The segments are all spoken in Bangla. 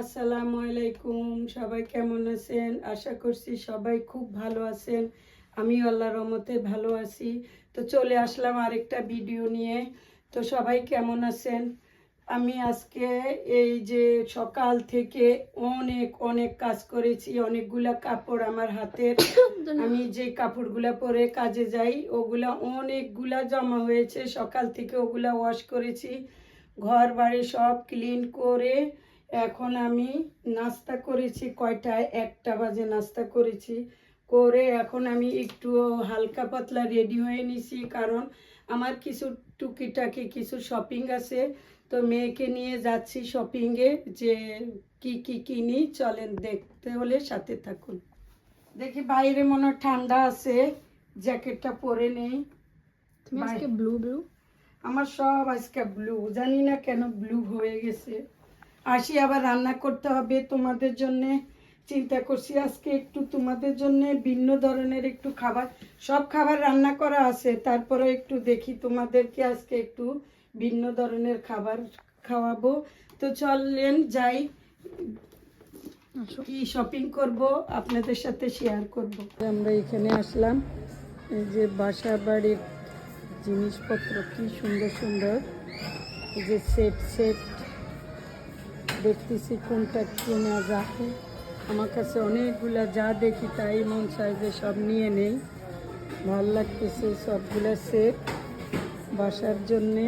আসসালামু আলাইকুম সবাই কেমন আছেন? আশা করছি সবাই খুব ভালো আছেন। আমি আল্লাহর রহমতে ভালো আছি। তো চলে আসলাম আরেকটা ভিডিও নিয়ে। তো সবাই কেমন আছেন? আমি আজকে এই যে সকাল থেকে অনেক অনেক কাজ করেছি। অনেকগুলা কাপড় আমার হাতের। আমি যে কাপড়গুলা পরে কাজে যাই ওগুলা অনেকগুলা জমা হয়েছে। সকাল থেকে ওগুলা ওয়াশ করেছি। ঘর বাড়ি সব ক্লিন করে এখন আমি নাস্তা করেছি কয়টায়? একটা বাজে নাস্তা করেছি। করে এখন আমি একটু হালকা পাতলা রেডি হয়ে নিছি কারণ আমার কিছু টুকিটাকি কিছু শপিং আছে। তো মেয়েকে নিয়ে যাচ্ছি শপিংয়ে যে কি কি কিনি চলেন দেখতে হলে সাথে থাকুন। দেখি বাইরে মনে ঠান্ডা আছে জ্যাকেটটা পরে নেই. ব্লু ব্লু আমার সব আজকে ব্লু জানি না কেন ব্লু হয়ে গেছে। আসি আবার রান্না করতে হবে। তোমাদের জন্য চিন্তা করছি আজকে একটু তোমাদের জন্য ভিন্ন ধরনের একটু খাবার। সব খাবার রান্না করা আছে তারপরে একটু দেখি তোমাদেরকে আজকে একটু ভিন্ন ধরনের খাবার খাওয়াবো। তো চলেন যাই কি শপিং করব আপনাদের সাথে শেয়ার করব। আমরা এখানে আসলাম এই যে বাসা বাড়ির জিনিসপত্র কি সুন্দর সুন্দর। এই যে সেট সেট দেখতেছি কোনটা কেনা যাবে। আমার কাছে অনেকগুলা যা দেখি তাই মন চায় যে সব নিয়ে নেই। ভালো লাগতেছে সবগুলা সেট বাসার জন্যে।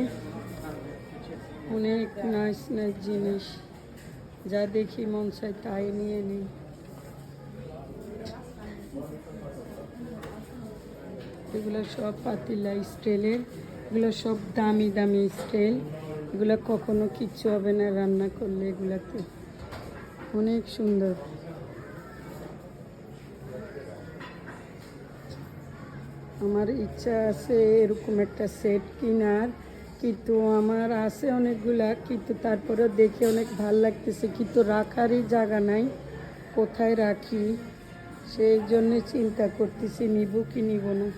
অনেক নাইস নাইস জিনিস। যা দেখি মন চায় তাই নিয়ে নিই। এগুলো সব পাতিলা স্টেলের এগুলো সব দামি দামি স্টিল এগুলো কখনো কিচ্ছু হবে না রান্না করলে এগুলাতে। অনেক সুন্দর। আমার ইচ্ছা আছে এরকম একটা সেট কেনার, কিন্তু আমার আছে অনেকগুলা, কিন্তু তারপরেও দেখে অনেক ভালো লাগতেছে, কিন্তু রাখারই জায়গা নাই, কোথায় রাখি? সেই জন্যে চিন্তা করতেছি, নিব কি নিব না।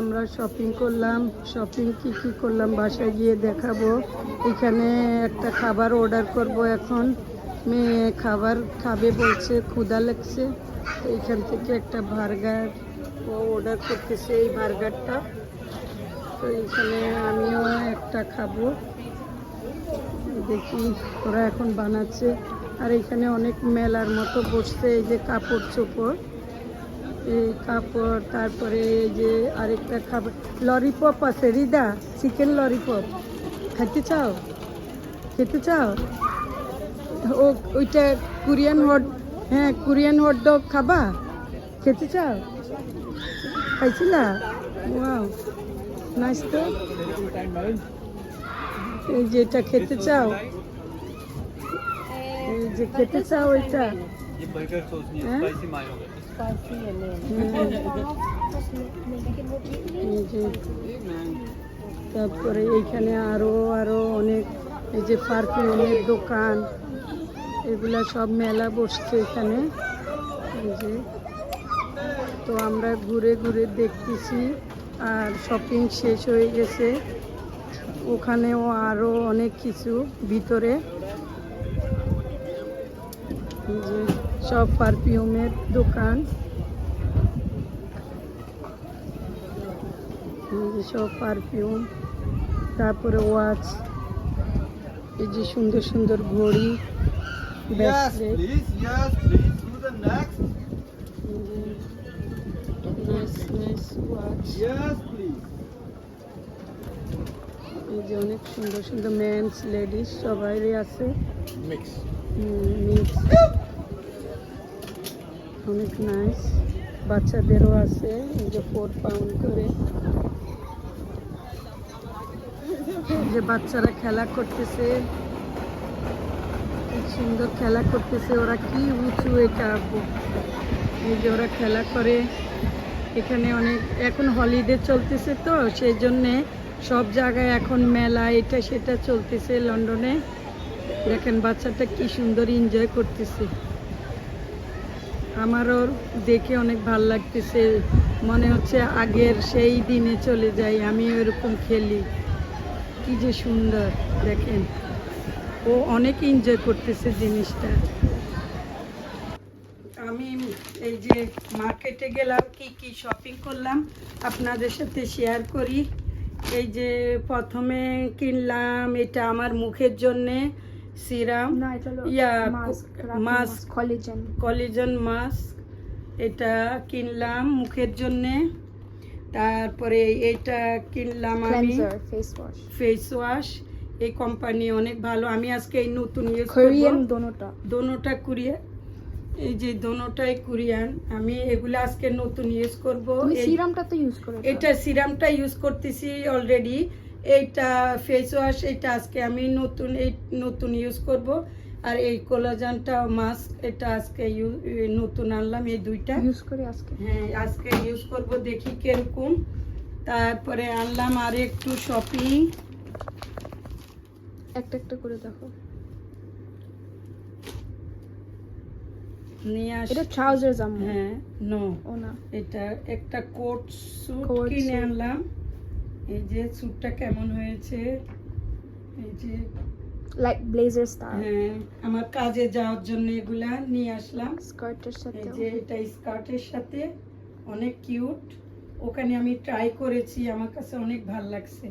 আমরা শপিং করলাম শপিং কি কি করলাম বাসায় গিয়ে দেখাবো। এখানে একটা খাবার অর্ডার করব এখন। মেয়ে খাবার খাবে বলছে ক্ষুদা লাগছে। তো এখান থেকে একটা বার্গার ও অর্ডার করতেছে এই বার্গারটা তো এখানে আমিও একটা খাব। দেখি ওরা এখন বানাচ্ছে। আর এখানে অনেক মেলার মতো বসছে, এই যে কাপড় চোপড়। এই কাপড় তারপরে এই যে আরেকটা খাবার লরিপপ আছে রিদা চিকেন লরিপপ খেতে চাও? খেতে চাও? ও ওইটা কোরিয়ান হট হ্যাঁ কোরিয়ান হট ডগ খাবা? খেতে চাও? খাইছিলা? ওয়াও নাইস তো। এই যে এটা খেতে চাও? এই যে খেতে চাও ওইটা? ये তারপরে এইখানে আরও আরও অনেক, এই যে পারফিউমের দোকান, এগুলা সব মেলা বসছে এখানে। যে, তো আমরা ঘুরে ঘুরে দেখতেছি আর শপিং শেষ হয়ে গেছে। ওখানেও আরও অনেক কিছু ভিতরে। যে সব পারফিউমের দোকান। যে সব পারফিউম তারপরে ওয়াচ এই যে সুন্দর সুন্দর ঘড়ি এই যে অনেক সুন্দর সুন্দর মেন্স লেডিস সবাইরই আছে। Mix. মিক্স অনেক নাইস বাচ্চাদেরও আছে, এই যে ফোর পাউন্ড করে। যে বাচ্চারা খেলা করতেছে। কি সুন্দর খেলা করতেছে ওরা, কি উঁচু এটা এই যে ওরা খেলা করে। এখানে অনেক, এখন হলিডে চলতেছে তো সেই জন্যে সব জায়গায় এখন মেলা, এটা সেটা চলতেছে লন্ডনে। দেখেন বাচ্চাটা কি সুন্দর এনজয় করতেছে। আমারও দেখে অনেক ভালো লাগতেছে। মনে হচ্ছে আগের সেই দিনে চলে যাই, আমি এরকম খেলি। কি যে সুন্দর, দেখেন। ও অনেক এনজয় করতেছে জিনিসটা। আমি এই যে মার্কেটে গেলাম, কি কি শপিং করলাম, আপনাদের সাথে শেয়ার করি। এই যে প্রথমে কিনলাম, এটা আমার মুখের জন্যে। Serum yeah, mask. Collagen collagen mask এটা কিনলাম মুখের জন্যে। তারপরে এটা কিনলাম আমি। ফেস ওয়াশ এই কোম্পানি অনেক ভালো। আমি আজকে এই নতুন ইউজ কোরিয়ান দোনোটা দোনোটা কুরিয়ান এই যে দোনোটাই কুরিয়ান। আমি এগুলো আজকে নতুন ইউজ করব। সিরামটা তো ইউজ করো এটা সিরামটা ইউজ করতেছি অলরেডি এইটা ফেস ওয়াশ এটা আজকে আমি নতুন এই নতুন ইউজ করব। আর এই কোলাজানটা মাস্ক এটা আজকে নতুন আনলাম এই দুইটা। ইউজ করি আজকে? হ্যাঁ আজকে ইউজ করব দেখি কীরকম। তারপরে আনলাম আর একটু শপিং একটা একটা করে দেখো। এটা ট্রাউজার জামা? হ্যাঁ নো ও না। এটা একটা কোট স্যুট কিনে আনলাম। এই যে স্যুটটা কেমন হয়েছে? এই যে লাইক ব্লেজার স্টাইল হ্যাঁ আমার কাজে যাওয়ার জন্য এগুলা নিয়ে আসলাম। স্কার্টের সাথে। এই যে এটা স্কার্টের সাথে অনেক কিউট ওখানে আমি ট্রাই করেছি আমার কাছে অনেক ভালো লাগছে।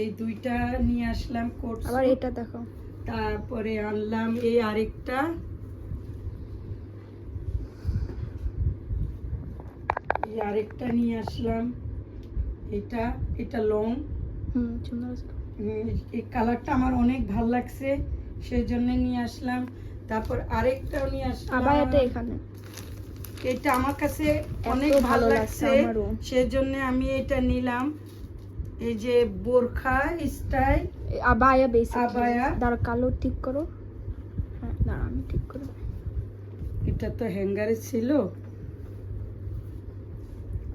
এই দুইটা নিয়ে আসলাম কোট আবার এটা দেখো। তারপরে আনলাম এই আরেকটা। এই আরেকটা নিয়ে আসলাম। এটা এটা লং হুম সুন্দর আছে। এই কালারটা আমার অনেক ভালো লাগছে সেই জন্য নিয়ে আসলাম। তারপর আরেকটাও নিয়ে আসলাম। আবার এটা এখানে। এটা আমার কাছে অনেক ভালো লাগছে আমারও। সেজন্য আমি এটা নিলাম। এই যে বোরখা স্টাইল আবায়া বেসিক আবায়া। দাঁড়া কালো ঠিক করো। হ্যাঁ দাঁড়া আমি ঠিক করে এটা তো হ্যাঙ্গারে ছিল।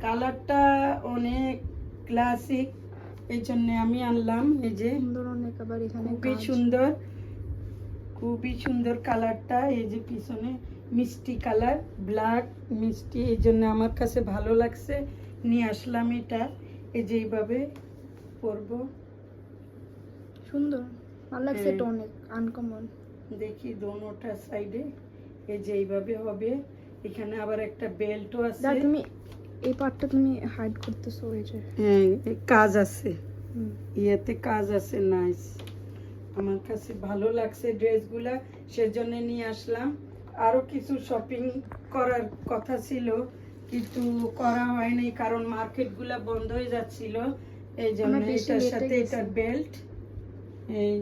কালারটা অনেক ক্লাসিক এই জন্য আমি আনলাম এই যে খুবই সুন্দর খুবই সুন্দর কালারটা এই যে পিছনে মিষ্টি কালার ব্ল্যাক মিষ্টি এই জন্য আমার কাছে ভালো লাগছে। নিয়ে আসলাম এটা এই যে এইভাবে পরবো। সুন্দর ভালো লাগছে হ্যাঁ। এটা অনেক আনকমন দেখি দোনোটা সাইডে এই যে এইভাবে হবে। এখানে আবার একটা বেল্টও আছে। তুমি এই পার্টটা তুমি হাইড করতেছো ওই যে। হ্যাঁ কাজ আছে। ইয়েতে কাজ আছে নাইস আমার কাছে ভালো লাগছে ড্রেসগুলা সেজন্য নিয়ে আসলাম। আরও কিছু শপিং করার কথা ছিল কিন্তু করা হয়নি কারণ মার্কেটগুলা বন্ধ হয়ে যাচ্ছিল। এই জন্য এটার সাথে এটার বেল্ট এই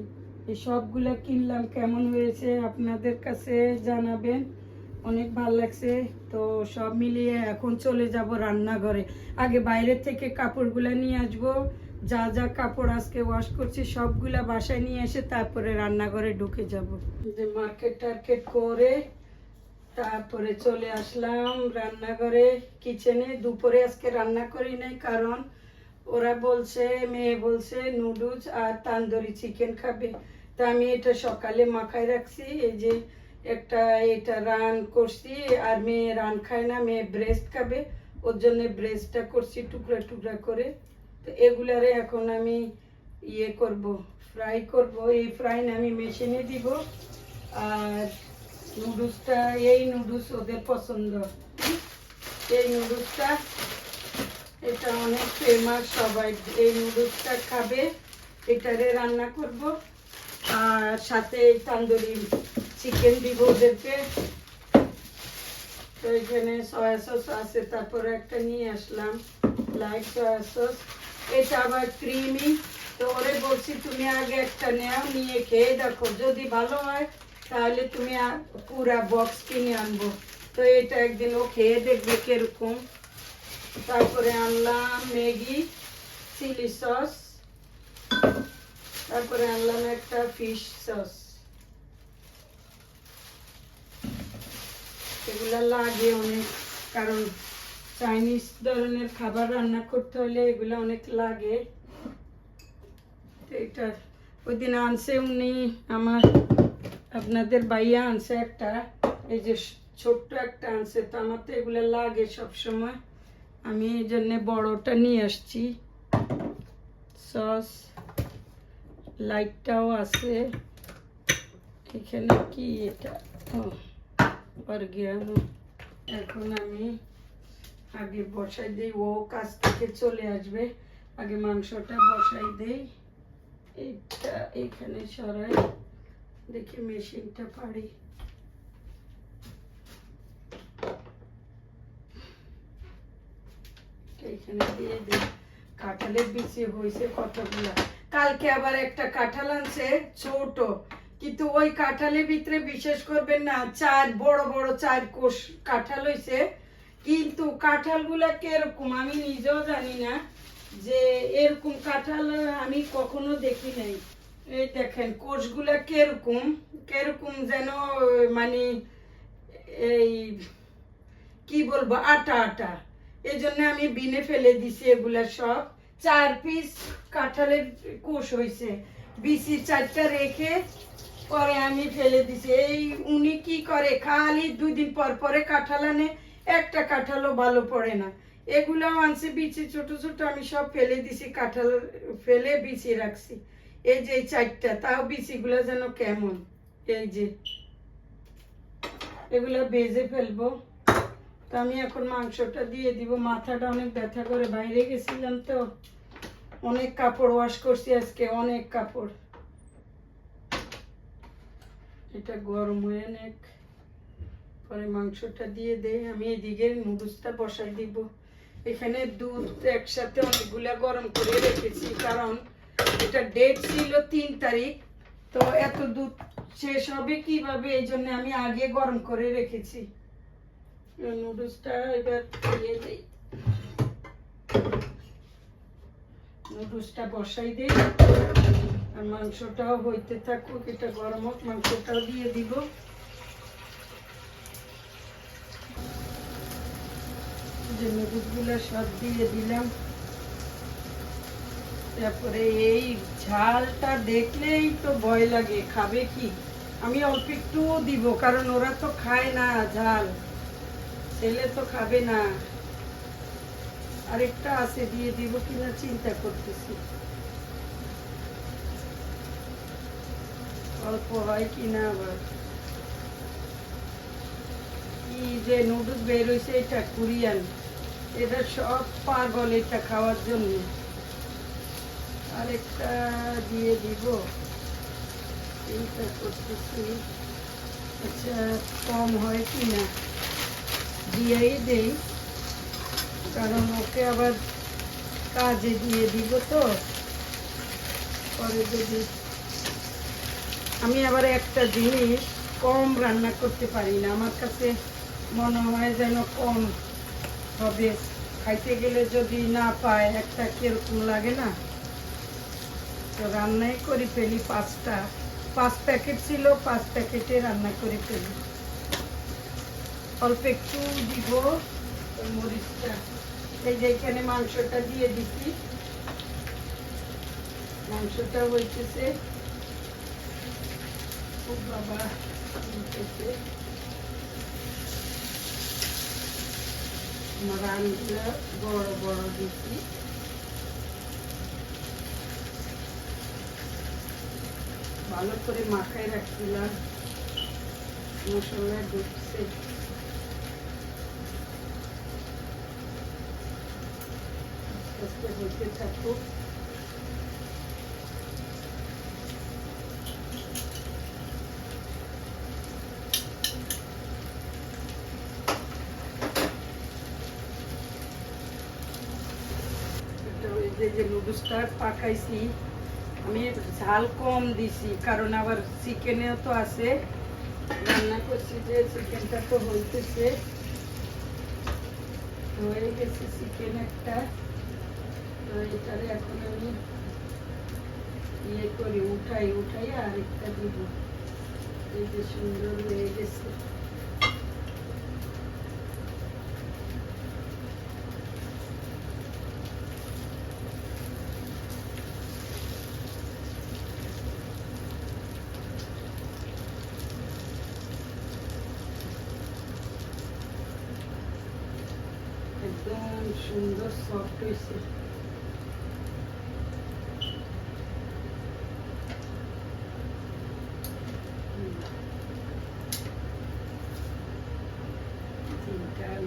এই সবগুলা কিনলাম কেমন হয়েছে আপনাদের কাছে জানাবেন। অনেক ভালো লাগছে। তো সব মিলিয়ে এখন চলে যাব রান্নাঘরে। আগে বাইরে থেকে কাপড়গুলা নিয়ে আসব। যা যা কাপড় আজকে ওয়াশ করছি, সবগুলা বাসায় নিয়ে এসে তারপরে রান্নাঘরে ঢুকে যাব। যে মার্কেট টার্কেট করে তারপরে চলে আসলাম রান্নাঘরে। কিচেনে দুপুরে আজকে রান্না করি নাই, কারণ ওরা বলছে, মেয়ে বলছে নুডলস আর তান্দুরি চিকেন খাবে। তা আমি এটা সকালে মাখায় রাখছি। এই যে একটা এটা রান করছি, আর মেয়ে রান খায় না, মেয়ে ব্রেস্ট খাবে। ওর জন্য ব্রেস্টটা করছি টুকরা টুকরা করে। তো এগুলারে এখন আমি ইয়ে করব ফ্রাই করব। এই ফ্রাই আমি মেশিনে দিব। আর নুডলসটা এই নুডলস ওদের পছন্দ। এই নুডলসটা এটা অনেক ফেমাস সবাই এই নুডলসটা খাবে। এটারে রান্না করব। আর সাথে তান্দুরি চিকেন দিব ওদেরকে তো এখানে সয়া সস আছে, তারপরে একটা নিয়ে আসলাম লাইট সয়া সস এটা আবার ক্রিমি তো ওরে বলছি তুমি আগে একটা নেও, নিয়ে খেয়ে দেখো। যদি ভালো হয়, তাহলে তুমি পুরা বক্স কিনে আনব। তো এটা একদিন ও খেয়ে দেখবে কীরকম। তারপরে আনলাম ম্যাগি চিলি সস তারপরে আনলাম একটা ফিশ সস এগুলা লাগে অনেক, কারণ চাইনিজ ধরনের খাবার রান্না করতে হলে এগুলো অনেক লাগে। এটা ওই দিন আনছে উনি, আমার আপনাদের বাইয়া আনছে একটা, এই যে ছোট্ট একটা আনছে, তো আমার তো এগুলো লাগে সবসময়। আমি এই জন্যে বড়টা নিয়ে আসছি। সস, লাইটটাও আছে। এখানে কি এটা? ও। অর্গ্যানো। এখন আমি আগে বসাই দিই, ও কাছ থেকে চলে আসবে। আগে মাংসটা বসাই দেই। এইটা সরাই, দেখি মেশিনটা পারি। দিয়ে দিই। কাঁঠালের বিচি হয়েছে কতগুলা? কালকে আবার একটা কাঁঠাল আনছে, ছোট। কিন্তু ওই কাঁঠালের ভিতরে বিশেষ করবেন না, চার, বড় বড় চার কোষ কাঁঠাল হয়েছে কিন্তু কাঁঠালগুলা কীরকম, আমি নিজেও জানি না যে এরকম কাঁঠাল আমি কখনো দেখি নাই। এই দেখেন, কোষগুলা কীরকম কীরকম যেন মানে এই কি বলব, আটা আটা। এই জন্য আমি বিনে ফেলে দিছি এগুলা সব। চার পিস কাঁঠালের কোষ হয়েছে বিসি চারটা রেখে পরে আমি ফেলে দিছি। এই উনি কি করে? খালি দুই দিন পর পরে কাঁঠাল আনে, একটা কাঁঠালও ভালো পড়ে না। এগুলো আনছে, বিচি, ছোট ছোট, আমি সব ফেলে দিছি, কাঁঠাল ফেলে বিচি রাখছি। এই যে চারটা, তাও বিচিগুলো যেন কেমন। এই যে, এগুলো বেজে ফেলব। তো আমি এখন মাংসটা দিয়ে দিব। মাথাটা অনেক ব্যথা করে, বাইরে গেছিলাম তো। অনেক কাপড় ওয়াশ করছি আজকে, অনেক কাপড়। এটা গরম হয়ে অনেক পরে মাংসটা দিয়ে দেই, আমি এদিকে নুডলসটা বসাই দিব। এখানে দুধ একসাথে অনেকগুলা গরম করে রেখেছি, কারণ এটা ডেট ছিল তিন তারিখ। তো এত দুধ শেষ হবে কীভাবে? এই জন্য আমি আগে গরম করে রেখেছি। নুডলসটা এবার দিয়ে দিই। নুডলসটা বসাই দিই। আর মাংসটাও হইতে থাকুক, এটা গরম হোক, মাংসটাও দিয়ে দিব। যে নুডলসগুলো সব দিয়ে দিলাম। তারপরে এই ঝালটা দেখলেই তো ভয় লাগে, খাবে কি? আমি অল্প একটু দিব, কারণ ওরা তো খায় না ঝাল। ছেলে তো খাবে না। আরেকটা আছে, দিয়ে দিব কিনা চিন্তা করতেছি। কি যে নুডলস বের হয়েছে এটা কোরিয়ান। এটা সব পাগল এটা খাওয়ার জন্য। আরেকটা দিয়ে দিব। চিন্তা করতেছি। আচ্ছা কম হয় কিনা? দিয়েই দেই। কারণ ওকে আবার কাজে দিয়ে দিব তো। পরে যদি আমি আবার একটা জিনিস কম রান্না করতে পারি না। আমার কাছে মনে হয় যেন কম হবে। খাইতে গেলে যদি না পায়, একটা কীরকম লাগে না? তো রান্নাই করে ফেলি পাঁচটা। পাঁচ প্যাকেট ছিল, পাঁচ প্যাকেটে রান্না করে ফেলি। অল্প একটু দিব মরিচটা। এই যে এখানে মাংসটা দিয়ে দিচ্ছি মাংসটা হইতেছে ভালো করে মাখায় রাখছিলাম মশলা ঢুকছে আস্তে আস্তে হতে থাকুক এটা ওই যে নুডলসটা পাকাইছি, আমি ঝাল কম দিছি, কারণ আবার চিকেনেও তো আছে। রান্না করছি যে চিকেনটা তো হইতেছে। হয়ে গেছে চিকেন একটা। তো এটারে এখন আমি ইয়ে করি, উঠাই উঠাই আরেকটা দিব। এই যে সুন্দর হয়ে গেছে। সুন্দর সফট হয়েছে।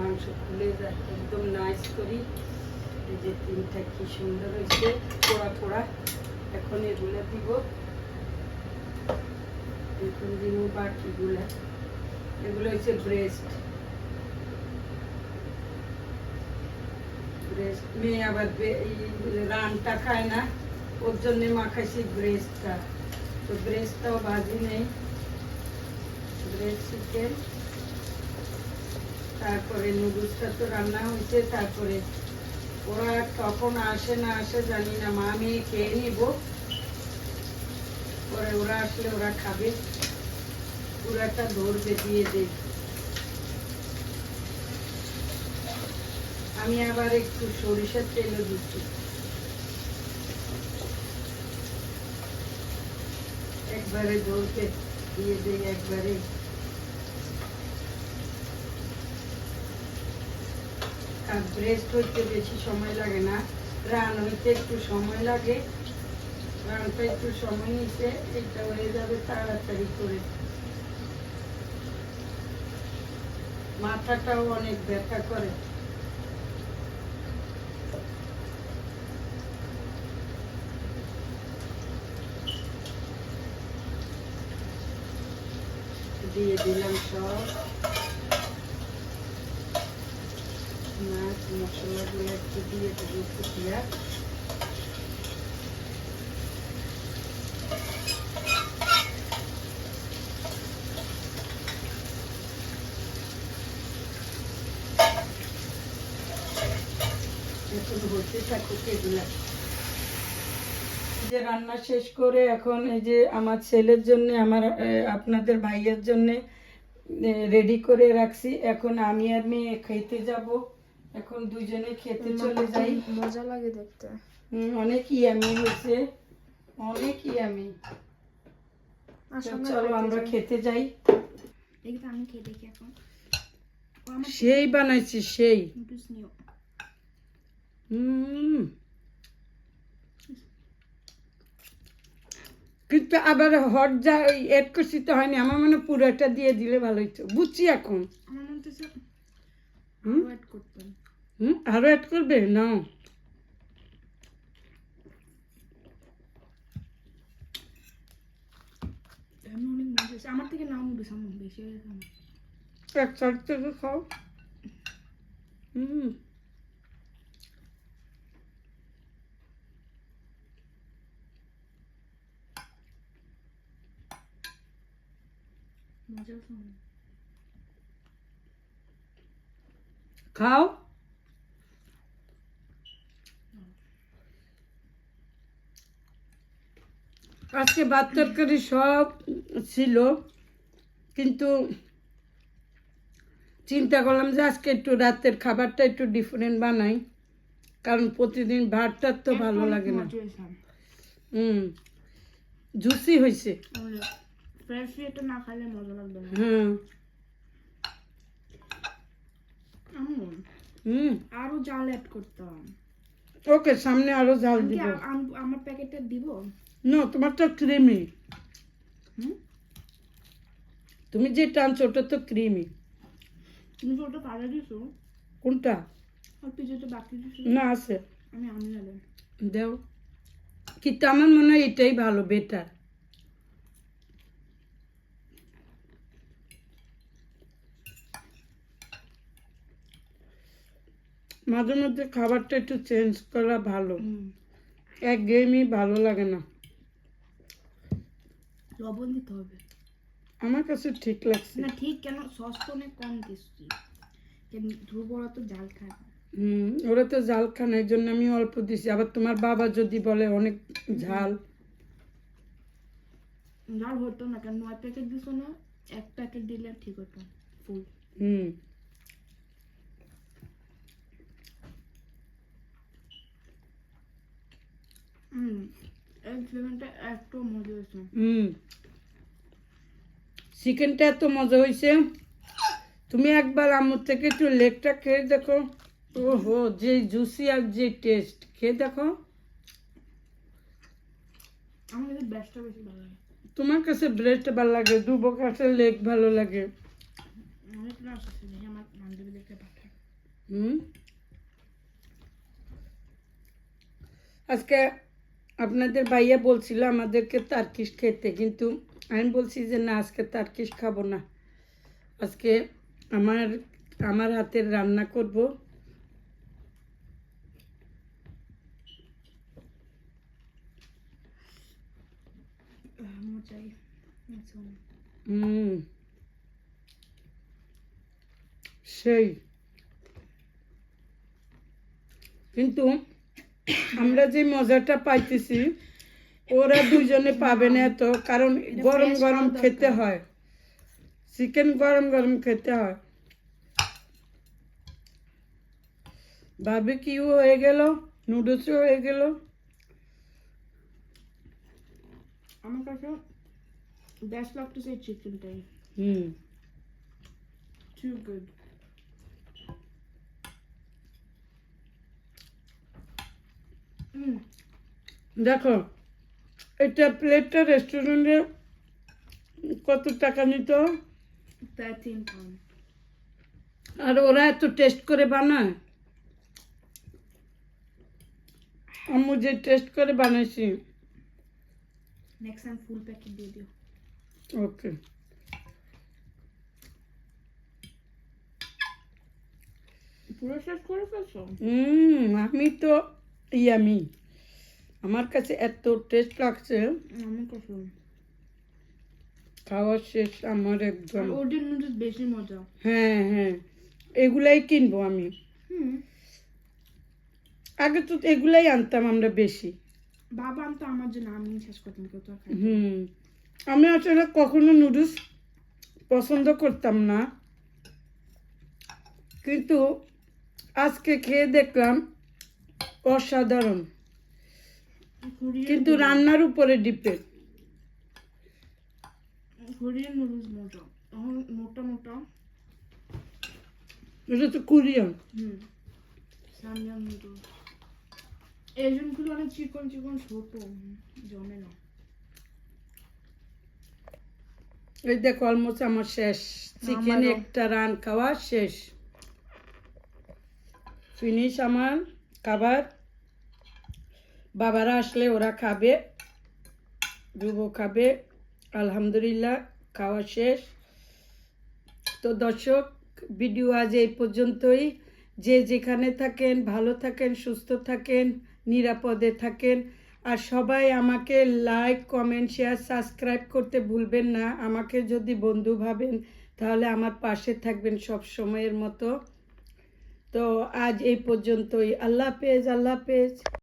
মাংস খুলে যায় একদম নাইস করি। এই যে তিনটা কি সুন্দর হয়েছে, পোড়া পোড়া। এখন এগুলো দিব। এখন দিব বাকিগুলো। এগুলো হচ্ছে ব্রেস্ট ব্রেস্ট মেয়ে আবার রানটা খায় না, ওর ব্রেস্টটা তো ব্রেস্টটাও ভাজি নেই। ব্রেস্ট চিকেন তারপরে নুডলসটা তো রান্না হয়েছে, তারপরে ওরা কখন আসে না আসে জানি না, মা আমি খেয়ে নিব। পরে ওরা আসলে ওরা খাবে। পুরাটা ধরবে দিয়ে দেয় আমি আবার একটু সরিষার তেলও দিচ্ছি। একবারে ধরতে দিয়ে দেই, একবারে। ব্রেস্ট হইতে বেশি সময় লাগে না। রান হইতে একটু সময় লাগে। রানটা একটু সময় নিতে এটা হয়ে যাবে তাড়াতাড়ি করে। মাথাটাও অনেক ব্যথা করে। দিয়ে দিলাম সব মাছ মশলাগুলো একটু দিয়ে দেবো ফুটিয়া এখন হতে থাকুক এগুলা যে রান্না শেষ করে এখন এই যে আমার ছেলের জন্য আমার আপনাদের ভাইয়ের জন্য রেডি করে রাখছি। এখন আমি আর মেয়ে খেতে যাব। এখন দুজনে খেতে চলে যাই। মজা লাগে দেখতে। অনেক ইয়ামি হয়েছে। অনেক ইয়ামি। চলো আমরা খেতে যাই। আমি খেয়ে দেখি এখন। সেই বানাইছি সেই। হুম। কিন্তু আবার হট যা এড করছি তো হয়নি আমার মনে পুরোটা দিয়ে দিলে ভালো হইতো। বুঝছি এখন? হুম? ওয়েট করতেন হুম? আরও অ্যাড করবে? না। আমার থেকে নাম আমার বেশি। এক চার থেকে খাও। হুম মজা হয়েছে অনেক। খাও আজকে ভাত তরকারি সব ছিল কিন্তু চিন্তা করলাম যে আজকে একটু রাতের খাবারটা একটু ডিফারেন্ট বানাই কারণ প্রতিদিন ভাতটার তো ভালো লাগে না। হুম জুসি হয়েছে। ফ্রেশ এটা না খাইলে মজা লাগবে না। হুম। আরও জাল অ্যাড করতাম ওকে সামনে আরও কি দিব। আমার প্যাকেটটা দিব? না তোমার তো ক্রিমি তুমি যে টানছো ওটা তো ক্রিমি তুমি তো ওটা কাজে দিছো? কোনটা? আর পিছনে বাকি দিছো? না আছে। আমি আমি দেও। কিন্তু আমার মনে হয় এটাই ভালো বেটার মাঝে মধ্যে খাবারটা একটু চেঞ্জ করা ভালো। এক গেমই ভালো লাগে না। লবণ দিতে হবে। আমার কাছে ঠিক লাগছে। না ঠিক কেন? সস তো অনেক কম দিচ্ছি ধ্রুব ওরা তো জাল খায় হুম ওরা তো জাল খান এই জন্য আমি অল্প দিছি। আবার তোমার বাবা যদি বলে অনেক ঝাল। জাল হতো না। কেন? নয় প্যাকেট দিছো না এক প্যাকেট দিলে ঠিক হতো। ফুল। হুম হুম এই চিকেনটা এত মজা হয়েছে। তুমি একবার আমার থেকে একটু লেগটা খেয়ে দেখো। ওহো যে জুসি আর যে টেস্ট খেয়ে দেখো। তোমার কাছে ব্রেড ভালো লাগে দুবো কাছে লেগ ভালো লাগে। হুম। আজকে আপনাদের ভাইয়া বলছিল আমাদেরকে তারকিস খেতে, কিন্তু আমি বলছি যে না, আজকে তারকিস খাব না। আজকে আমার আমার হাতের রান্না করব। সেই। কিন্তু আমরা যে মজাটা পাইতেছি ওরা দুজনে পাবে না তো কারণ গরম গরম খেতে হয়। চিকেন গরম গরম খেতে হয়। বারবিকিউ হয়ে গেল নুডলসও হয়ে গেল। আমার কাছে বেস্ট লাগতেছে চিকেনটাই হুম। টু গুড দেখো এটা প্লেটটা রেস্টুরেন্টে কত টাকা নিত? থার্টিন পাউন্ড আর ওরা এত টেস্ট করে বানায়? আম্মু যে টেস্ট করে বানাইছি। নেক্সট টাইম ফুল প্যাকেট দিয়ে দিও। ওকে পুরো শেষ করে ফেলছো? হুম আমি তো ইয়ামি আমার কাছে এত টেস্ট লাগছে। আমার কাছে খাওয়া শেষ আমার একদম। ওদের নুডলস বেশি মজা। হ্যাঁ হ্যাঁ। এগুলাই কিনবো আমি। হুম। আগে তো এগুলাই আনতাম আমরা বেশি। বাবা আনতো আমার জন্য আমি শেষ করতাম কেউ তো। হুম। আমি আসলে কখনো নুডলস পছন্দ করতাম না। কিন্তু আজকে খেয়ে দেখলাম অসাধারণ। কিন্তু রান্নার উপরে ডিপেন্ড। কোরিয়ান নুডলস মজা মোটা। মোটা এটা তো কোরিয়ান। হুম। সামিয়ান নুডলস এজনগুলো অনেক চিকন চিকন ছোট জমে না। এই দেখো অলমোস্ট আমার শেষ। চিকেন একটা রান খাওয়া শেষ। ফিনিশ আমার। খাবার। বাবারা আসলে ওরা খাবে যুব খাবে। আলহামদুলিল্লাহ, খাওয়া শেষ। তো দর্শক, ভিডিও আজ এই পর্যন্তই। যে যেখানে থাকেন, ভালো থাকেন, সুস্থ থাকেন, নিরাপদে থাকেন। আর সবাই আমাকে লাইক কমেন্ট শেয়ার সাবস্ক্রাইব করতে ভুলবেন না। আমাকে যদি বন্ধু ভাবেন, তাহলে আমার পাশে থাকবেন সব সময়ের মতো। তো আজ এই পর্যন্তই। আল্লাহ পেজ আল্লাহ হাফেজ।